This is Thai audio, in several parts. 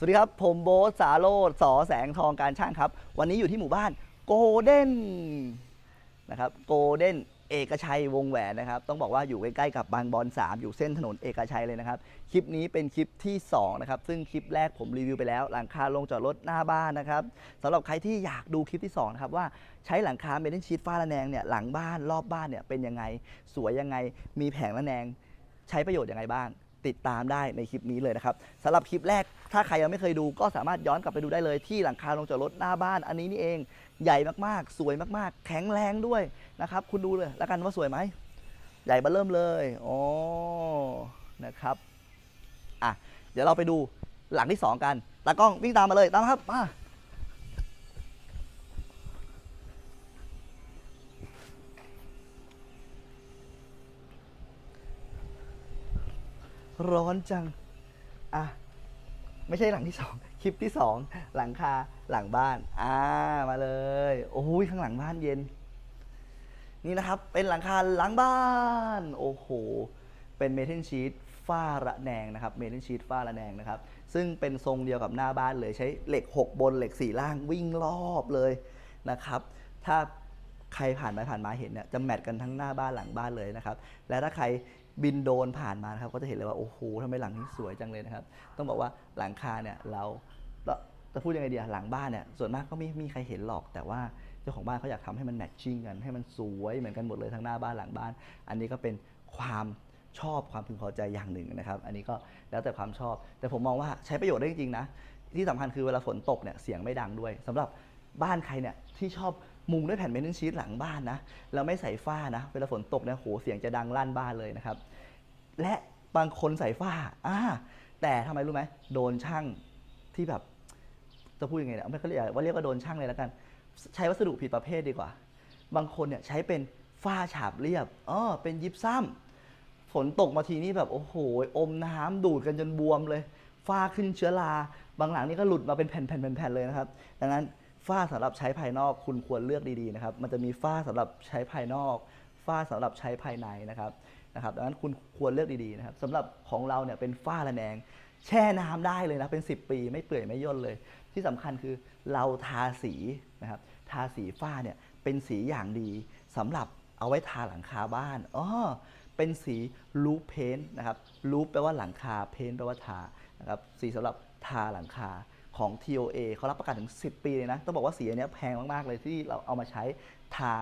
สวัสดีครับ ผมโบ๊ทสาโรดสอแสงทองการช่างครับ วันนี้อยู่ที่หมู่บ้านโกลเด้นนะครับโกลเด้นเอกชัยวงแหวนนะครับ ต้องบอกว่าอยู่ใกล้ๆกับบางบอน3อยู่เส้นถนนเอกชัยเลยนะครับ คลิปนี้เป็นคลิปที่ 2 นะครับ ซึ่งคลิปแรกผมรีวิวไปแล้ว หลังคาลงจอดรถหน้าบ้านนะครับสำหรับใครที่อยากดูคลิปที่2นะครับว่าใช้หลังคาเมทัลชีตฝ้าระแนงเนี่ยหลังบ้านรอบบ้านเนี่ยเป็นยังไง สวยยังไงมีแผงระแนง ใช้ประโยชน์ยังไงบ้าง ติดตามได้ในคลิปนี้เลยนะครับสำหรับคลิปแรกถ้าใครยังไม่เคยดู ก็สามารถย้อนกลับไปดูได้เลย ที่หลังคาลงจอดรถหน้าบ้านอันนี้นี่เองใหญ่มากๆ สวยมากๆ แข็งแรงด้วยนะครับ คุณดูเลยแล้วกันว่าสวยไหมใหญ่มาเริ่มเลยอ๋อนะครับอะเดี๋ยวเราไปดูหลังที่สองกันตากล้องวิ่งตามมาเลยตามครับมา ร้อนจัง อะ ไม่ใช่หลังที่สองคลิปที่สองหลังคาหลังบ้าน อ่า มาเลย โอ้ยข้างหลังบ้านเย็น นี่นะครับ เป็นหลังคาหลังบ้าน โอ้โห เป็นเมทัลชีตฝ้าระแนงนะครับ เมทัลชีตฝ้าระแนงนะครับ ซึ่งเป็นทรงเดียวกับหน้าบ้านเลย ใช้เหล็ก 6 บนเหล็ก 4 ล่างวิ่งรอบเลยนะครับ ถ้าใครผ่านไปผ่านมาเห็นเนี่ยจะแมทกันทั้งหน้าบ้านหลังบ้านเลยนะครับ และถ้าใคร บินโดนผ่านมานะครับก็จะเห็นเลยว่าโอ้โหทำไมหลังนี้สวยจังเลยนะครับ ต้องบอกว่าหลังคาเนี่ยเราจะพูดยังไงดีหลังบ้านเนี่ยส่วนมากก็ไม่มีใครเห็นหรอกแต่ว่าเจ้าของบ้านเขาอยากทำให้มันแมทชิ่งกันให้มันสวยเหมือนกันหมดเลยทั้งหน้าบ้านหลังบ้าน อันนี้ก็เป็นความชอบความพึงพอใจอย่างหนึ่งนะครับ อันนี้ก็แล้วแต่ความชอบ แต่ผมมองว่าใช้ประโยชน์ได้จริงๆนะที่สำคัญคือเวลาฝนตกเนี่ยเสียงไม่ดังด้วยสำหรับบ้านใครเนี่ยที่ชอบ มุงด้วยแผ่นเมทัลชีตหลังบ้านนะแล้วไม่ใส่ฝ้านะเวลาฝนตกเนี่ยโหเสียงจะดังลั่นบ้านเลยนะครับ และบางคนใส่ฝ้าอ่าแต่ทำไมรู้ไหมโดนช่างที่แบบจะพูดยังไงเนี่ยไม่เขาเรียกว่าเรียกว่าโดนช่างเลยแล้วกัน ใช้วัสดุผิดประเภทดีกว่า บางคนเนี่ยใช้เป็นฝ้าฉาบเรียบอ๋อเป็นยิปซัมฝนตกมาทีนี่แบบโอ้โหอมน้ำดูดกันจนบวมเลยฝ้าขึ้นเชื้อราบางหลังนี่ก็หลุดมาเป็นแผ่นๆเลยนะครับ ดังนั้น ฝ้าสำหรับใช้ภายนอกคุณควรเลือกดีๆนะครับ มันจะมีฝ้าสำหรับใช้ภายนอกฝ้าสำหรับใช้ภายในนะครับนะครับดังนั้นคุณควรเลือกดีๆนะครับสำหรับของเราเนี่ยเป็นฝ้าระแนง แช่น้ำได้เลยนะเป็น 10 ปีไม่เปื่อยไม่ย่นเลย ที่สำคัญคือเราทาสีนะครับทาสีฝ้าเนี่ยเป็นสีอย่างดีสำหรับเอาไว้ทาหลังคาบ้านอ๋อเป็นสีลูปเพนนะครับลูปแปลว่าหลังคาเพนแปลว่าทานะครับสีสำหรับทาหลังคา ของ TOA เขารับประกันถึง 10 ปีเลยนะ ต้องบอกว่าสีอันนี้แพงมาก ๆ เลยที่เราเอามาใช้ทา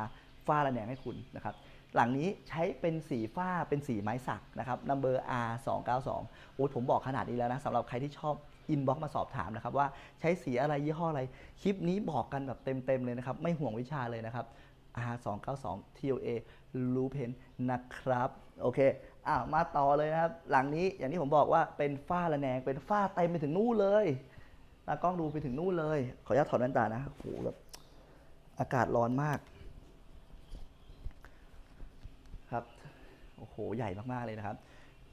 ฝ้าระแนงให้คุณนะครับ หลังนี้ใช้เป็นสีฝ้าเป็นสีไม้สักนะครับ number R 2 9 2โอ้ผมบอกขนาดนี้แล้วนะสำหรับใครที่ชอบอินบ็อกมาสอบถามนะครับว่าใช้สีอะไรยี่ห้ออะไร คลิปนี้บอกกันแบบเต็ม ๆ เลยนะครับ ไม่ห่วงวิชาเลยนะครับ R 2 9 2 TOA ลูเพนนะครับ โอเคอ่ามาต่อเลยนะครับ หลังนี้อย่างที่ผมบอกว่าเป็นฝ้าระแนงเป็นฝ้าเต็มไปถึงนู่นเลย ตากล้องดูไปถึงนู่นเลย ขออนุญาตถอดแว่นตานะโอ้โหแบบอากาศร้อนมาก ครับ โอ้โห ใหญ่มาก ๆ เลยนะครับ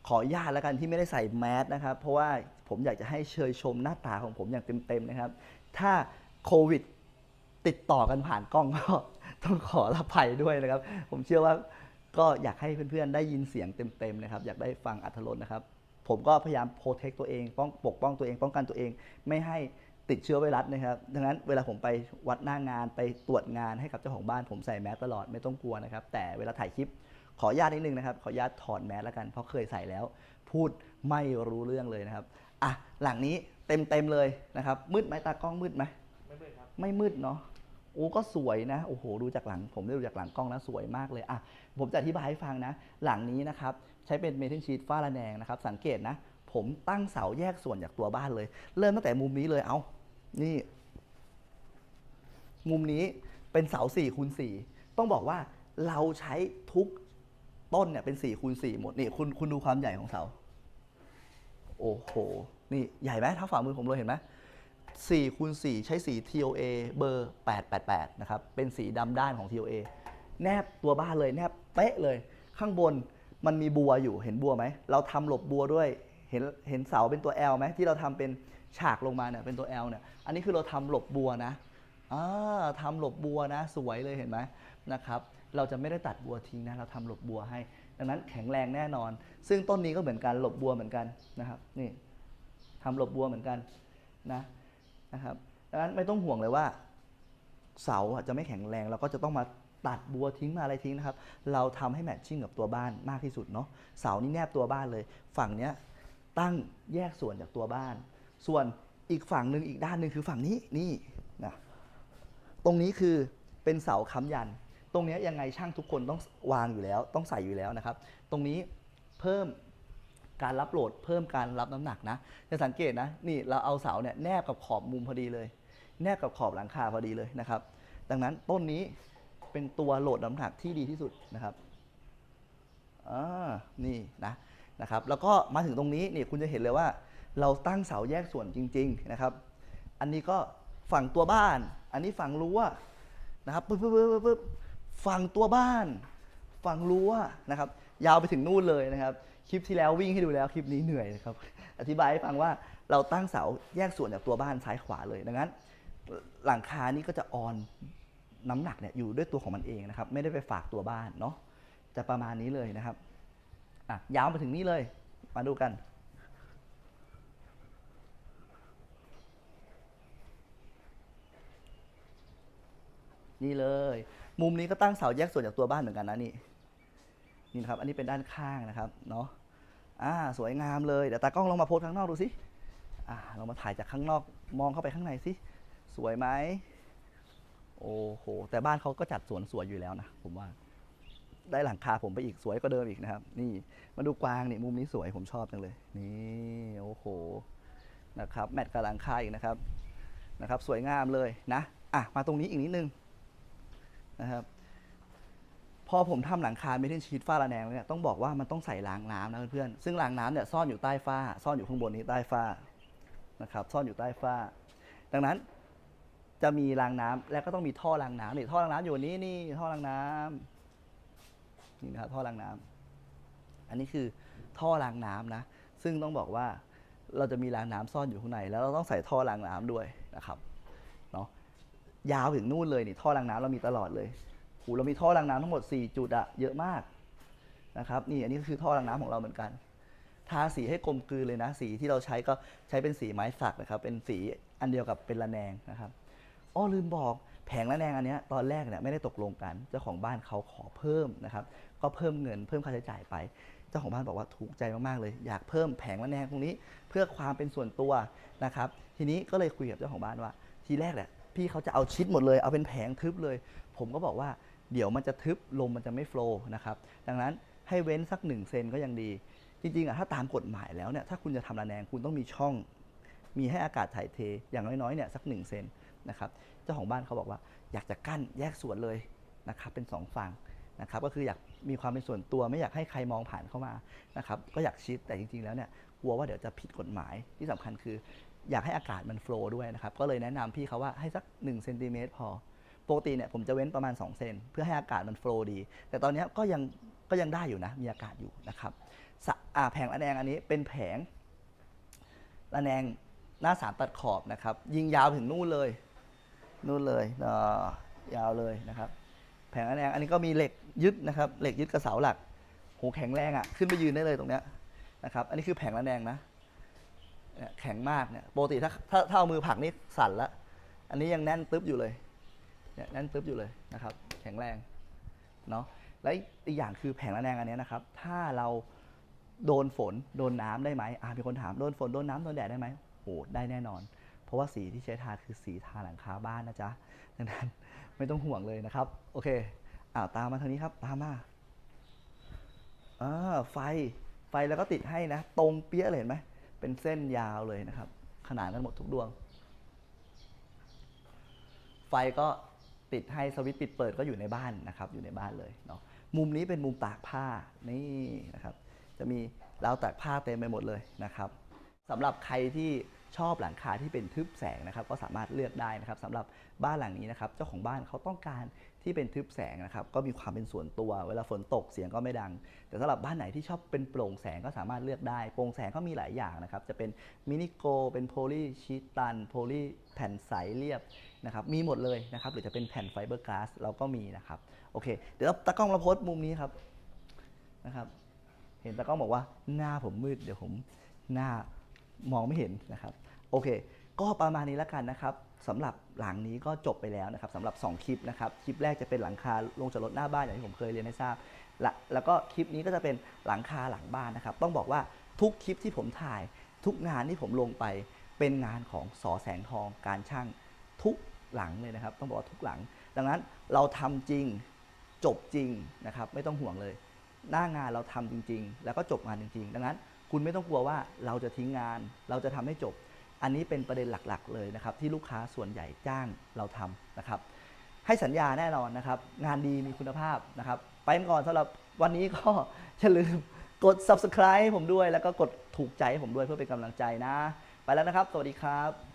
ขออนุญาตแล้วกันที่ไม่ได้ใส่แมสนะครับ เพราะว่าผมอยากจะให้เชยชมหน้าตาของผมอย่างเต็ม ๆ นะครับ ถ้าโควิดติดต่อกันผ่านกล้องก็ต้องขอรับภัยด้วยนะครับ ผมเชื่อว่าก็อยากให้เพื่อนๆ ได้ยินเสียงเต็มๆนะครับ อยากได้ฟังอัธรสนะครับ ผมก็พยายามโปรเทคตัวเองป้องปกป้องตัวเอง ป้องกันตัวเอง ไม่ให้ติดเชื้อไวรัสนะครับ ดังนั้นเวลาผมไปวัดหน้างานไปตรวจงานให้กับเจ้าของบ้าน ผมใส่แมสตลอดไม่ต้องกลัวนะครับ แต่เวลาถ่ายคลิปขออนุญาตนิดนึงนะครับ ขออนุญาตถอดแมสแล้วกันเพราะเคยใส่แล้ว พูดไม่รู้เรื่องเลยนะครับอะหลังนี้เต็มเต็มๆเลยนะครับมืดไหมตากล้องมืดไหมไม่มืดครับไม่มืดเนาะ โอ้ก็สวยนะโอ้โหดูจากหลัง ผมได้ดูจากหลังกล้องนะสวยมากเลยอะผมจะอธิบายให้ฟังนะ หลังนี้นะครับใช้เป็นเมทัลชีตฝ้าระแนงนะครับ สังเกตนะ ผมตั้งเสาแยกส่วนจากตัวบ้านเลย เริ่มตั้งแต่มุมนี้เลยเอานี่ มุมนี้เป็นเสา4คูณ4ต้องบอกว่าเราใช้ทุกต้นเนี่ยเป็น4คูณ4หมดนี่คุณคุณดูความใหญ่ของเสาโอ้โหนี่ใหญ่ไหมเท่าฝ่ามือผมเลยเห็นไหม 4คูณ4ใช้สี TOA เบอร์ 888 นะครับ เป็นสีดำด้านของ TOA แนบตัวบ้านเลยแนบเป๊ะเลย ข้างบนมันมีบัวอยู่เห็นบัวไหม เราทำหลบบัวด้วย เห็นเห็นเสาเป็นตัว L ไหมที่เราทำเป็นฉากลงมาเนี่ยเป็นตัว L เนี่ย อันนี้คือเราทำหลบบัวนะอ่าทำหลบบัวนะ สวยเลยเห็นไหมนะครับ เราจะไม่ได้ตัดบัวทิ้งนะ เราทำหลบบัวให้ ดังนั้นแข็งแรงแน่นอน ซึ่งต้นนี้ก็เหมือนกันหลบบัวเหมือนกันนะครับ นี่ทำหลบบัวเหมือนกันนะ นะครับดังนั้นไม่ต้องห่วงเลยว่าเสาจะไม่แข็งแรงเราก็จะต้องมาตัดบัวทิ้งมาอะไรทิ้งนะครับ เราทำให้แมทชิ่งกับตัวบ้านมากที่สุดเนาะเสานี่แนบตัวบ้านเลย ฝั่งเนี้ยตั้งแยกส่วนจากตัวบ้าน ส่วนอีกฝั่งหนึ่งอีกด้านหนึ่งคือฝั่งนี้นี่นะตรงนี้คือเป็นเสาค้ำยัน ตรงนี้ยังไงช่างทุกคนต้องวางอยู่แล้ว ต้องใส่อยู่แล้วนะครับ ตรงนี้เพิ่ม การรับโหลดเพิ่มการรับน้ำหนักนะ จะสังเกตนะ นี่เราเอาเสาเนี่ยแนบกับขอบมุมพอดีเลย แนบกับขอบหลังคาพอดีเลยนะครับ ดังนั้นต้นนี้เป็นตัวโหลดน้ำหนักที่ดีที่สุดนะครับอ่านี่นะนะครับ แล้วก็มาถึงตรงนี้นี่คุณจะเห็นเลยว่า เราตั้งเสาแยกส่วนจริง ๆนะครับ อันนี้ก็ฝั่งตัวบ้าน อันนี้ฝั่งรั้วนะครับปึ๊บปึ๊บปึ๊บปึ๊บปึ๊บฝั่งตัวบ้าน ฝั่งรั้วนะครับ ยาวไปถึงนู่นเลยนะครับ คลิปที่แล้ววิ่งให้ดูแล้วคลิปนี้เหนื่อยนะครับอธิบายให้ฟังว่าเราตั้งเสาแยกส่วนจากตัวบ้านซ้ายขวาเลยดังนั้น หลังคานี่ก็จะออนน้ำหนักเนี่ยอยู่ด้วยตัวของมันเองนะครับ ไม่ได้ไปฝากตัวบ้านเนาะจะประมาณนี้เลยนะครับอะยาวมาถึงนี่เลย มาดูกัน นี่เลย มุมนี้ก็ตั้งเสาแยกส่วนจากตัวบ้านเหมือนกันนะนี่ นี่นะครับ อันนี้เป็นด้านข้างนะครับเนาะอ่าสวยงามเลยเดี๋ยวตากล้องลองมาโพสข้างนอกดูสิอ่าเรามาถ่ายจากข้างนอกมองเข้าไปข้างในสิสวยไหมโอ้โห แต่บ้านเขาก็จัดสวนสวยอยู่แล้วนะผมว่า ได้หลังคาผมไปอีกสวยก็เดิมอีกนะครับ นี่มาดูกวางนี่มุมนี้สวยผมชอบจังเลย นี่โอ้โหนะครับ แมทกับหลังคาอีกนะครับนะครับ สวยงามเลยนะอะมาตรงนี้อีกนิดนึงนะครับ อผมทำหลังคาเมทัลชีตฝ้าระแนงเนี่ยต้องบอกว่ามันต้องใส่รางน้ำนะเพื่อนๆซึ่งรางน้ำเนี่ยซ่อนอยู่ใต้ฝ้า ซ่อนอยู่ข้างบนนี้ใต้ฝ้านะครับซ่อนอยู่ใต้ฝ้า ดังนั้นจะมีรางน้ำและก็ต้องมีท่อรางน้ำนี่ท่อรางน้ำอยู่นี้นี่ท่อรางน้ำนี่นะครับท่อรางน้ำอันนี้คือท่อรางน้ำนะ ซึ่งต้องบอกว่าเราจะมีรางน้ำซ่อนอยู่ข้างใน แล้วเราต้องใส่ท่อรางน้ำด้วยนะครับเนาะยาวถึงนู่นเลยนี่ท่อรางน้ำเรามีตลอดเลย โหเรามีท่อรางน้ำทั้งหมด 4 จุดอะเยอะมากนะครับนี่อันนี้ก็คือท่อรางน้ำของเราเหมือนกัน ทาสีให้กลมกลืนเลยนะ สีที่เราใช้ก็ใช้เป็นสีไม้สักนะครับ เป็นสีอันเดียวกับเป็นระแนงนะครับอ้อลืมบอกแผงระแนงอันนี้ตอนแรกเนี่ยไม่ได้ตกลงกันเจ้าของบ้านเขาขอเพิ่มนะครับ ก็เพิ่มเงินเพิ่มค่าใช้จ่ายไป เจ้าของบ้านบอกว่าถูกใจมากๆเลย อยากเพิ่มแผงระแนงตรงนี้ เพื่อความเป็นส่วนตัวนะครับ ทีนี้ก็เลยคุยกับเจ้าของบ้านว่า ทีแรกแหละพี่เขาจะเอาชิดหมดเลยเอาเป็นแผงทึบเลย ผมก็บอกว่า เดี๋ยวมันจะทึบลมมันจะไม่โฟล์นะครับดังนั้นให้เว้นสักหนึ่งเซนก็ยังดี จริงๆอะถ้าตามกฎหมายแล้วเนี่ยถ้าคุณจะทำระแนงคุณต้องมีช่อง มีให้อากาศถ่ายเทอย่างน้อยๆเนี่ยสักหนึ่งเซนนะครับเจ้าของบ้านเขาบอกว่าอยากจะกั้นแยกส่วนเลยนะครับเป็นสองฝั่งนะครับก็คืออยากมีความเป็นส่วนตัวไม่อยากให้ใครมองผ่านเข้ามานะครับก็อยากชิดแต่จริงๆแล้วเนี่ยกลัวว่าเดี๋ยวจะผิดกฎหมายที่สำคัญคือ อยากให้อากาศมันโฟล์ด้วยนะครับก็เลยแนะนำพี่เขาว่าให้สัก1เซนติเมตรพอ ปกติเนี่ยผมจะเว้นประมาณ 2 เซน เพื่อให้อากาศมันโฟล์ดี แต่ตอนนี้ก็ยังก็ยังได้อยู่นะ มีอากาศอยู่นะครับแผงระแนงอันนี้เป็นแผงระแนงหน้าสามตัดขอบนะครับ ยิงยาวถึงนู่นเลย นู่นเลยเนาะยาวเลยนะครับ แผงระแนงอันนี้ก็มีเหล็กยึดนะครับ เหล็กยึดกระเสาหลักโหแข็งแรงอะ่ะ ขึ้นไปยืนได้เลยตรงเนี้ยนะครับ อันนี้คือแผงระแนงนะแข็งมากเนี่ยปกติถ้าถ้าถ้าเอามือผักนี่สั่นละ อันนี้ยังแน่นตึ๊บอยู่เลย เนี่ยแน่นตึ๊บอยู่เลยนะครับ แข็งแรงเนาะและอีกอย่างคือแผงระแนงอันนี้นะครับ ถ้าเราโดนฝนโดนน้ำได้ไหมอ่ามีคนถามโดนฝนโดนน้ำโดนแดดได้ไหมโอ้ได้แน่นอน เพราะว่าสีที่ใช้ทาคือสีทาหลังคาบ้านนะจ๊ะดังนั้นไม่ต้องห่วงเลยนะครับ โอเคอ้าตามมาทางนี้ครับตามมาอ่าไฟไฟแล้วก็ติดให้นะ ตรงเปี้ยเลยเห็นไหมเป็นเส้นยาวเลยนะครับ ขนานกันหมดทุกดวง ไฟก็ ติดให้สวิตช์ปิดเปิดก็อยู่ในบ้านนะครับอยู่ในบ้านเลยเนาะมุมนี้เป็นมุมตากผ้านี่นะครับจะมีราวตากผ้าเต็มไปหมดเลยนะครับสำหรับใครที่ ชอบหลังคาที่เป็นทึบแสงนะครับก็สามารถเลือกได้นะครับสำหรับบ้านหลังนี้นะครับเจ้าของบ้านเขาต้องการที่เป็นทึบแสงนะครับก็มีความเป็นส่วนตัว เวลาฝนตกเสียงก็ไม่ดัง แต่สำหรับบ้านไหนที่ชอบเป็นโปร่งแสงก็สามารถเลือกได้โปร่งแสงก็มีหลายอย่างนะครับจะเป็นมินิโกเป็นโพลีชีตันโพลีแผ่นใสเรียบนะครับมีหมดเลยนะครับหรือจะเป็นแผ่นไฟเบอร์กลาสเราก็มีนะครับโอเค เดี๋ยวตากล้องเราโพสมุมนี้ครับนะครับ เห็นตากล้องบอกว่าหน้าผมมืดเดี๋ยวผมหน้ามองไม่เห็นนะครับ โอเค ก็ประมาณนี้แล้วกันนะครับสำหรับหลังนี้ก็จบไปแล้วนะครับสำหรับ 2 คลิปนะครับ คลิปแรกจะเป็นหลังคาลงจากรถหน้าบ้านอย่างที่ผมเคยเรียนให้ทราบและแล้วก็คลิปนี้ก็จะเป็นหลังคาหลังบ้านนะครับ ต้องบอกว่าทุกคลิปที่ผมถ่าย ทุกงานที่ผมลงไปเป็นงานของสอแสงทองการช่างทุกหลังเลยนะครับ ต้องบอกว่าทุกหลัง ดังนั้นเราทำจริงจบจริงนะครับ ไม่ต้องห่วงเลย หน้างานเราทำจริง ๆ แล้วก็จบงานจริง ๆ ดังนั้นคุณไม่ต้องกลัวว่าเราจะทิ้งงาน เราจะทำให้จบ อันนี้เป็นประเด็นหลักๆเลยนะครับที่ลูกค้าส่วนใหญ่จ้างเราทำนะครับ ให้สัญญาแน่นอนนะครับ งานดีมีคุณภาพนะครับ ไปกันก่อนสำหรับวันนี้ก็อย่าลืมกด subscribe ผมด้วย แล้วก็กดถูกใจให้ผมด้วยเพื่อเป็นกำลังใจนะ ไปแล้วนะครับ สวัสดีครับ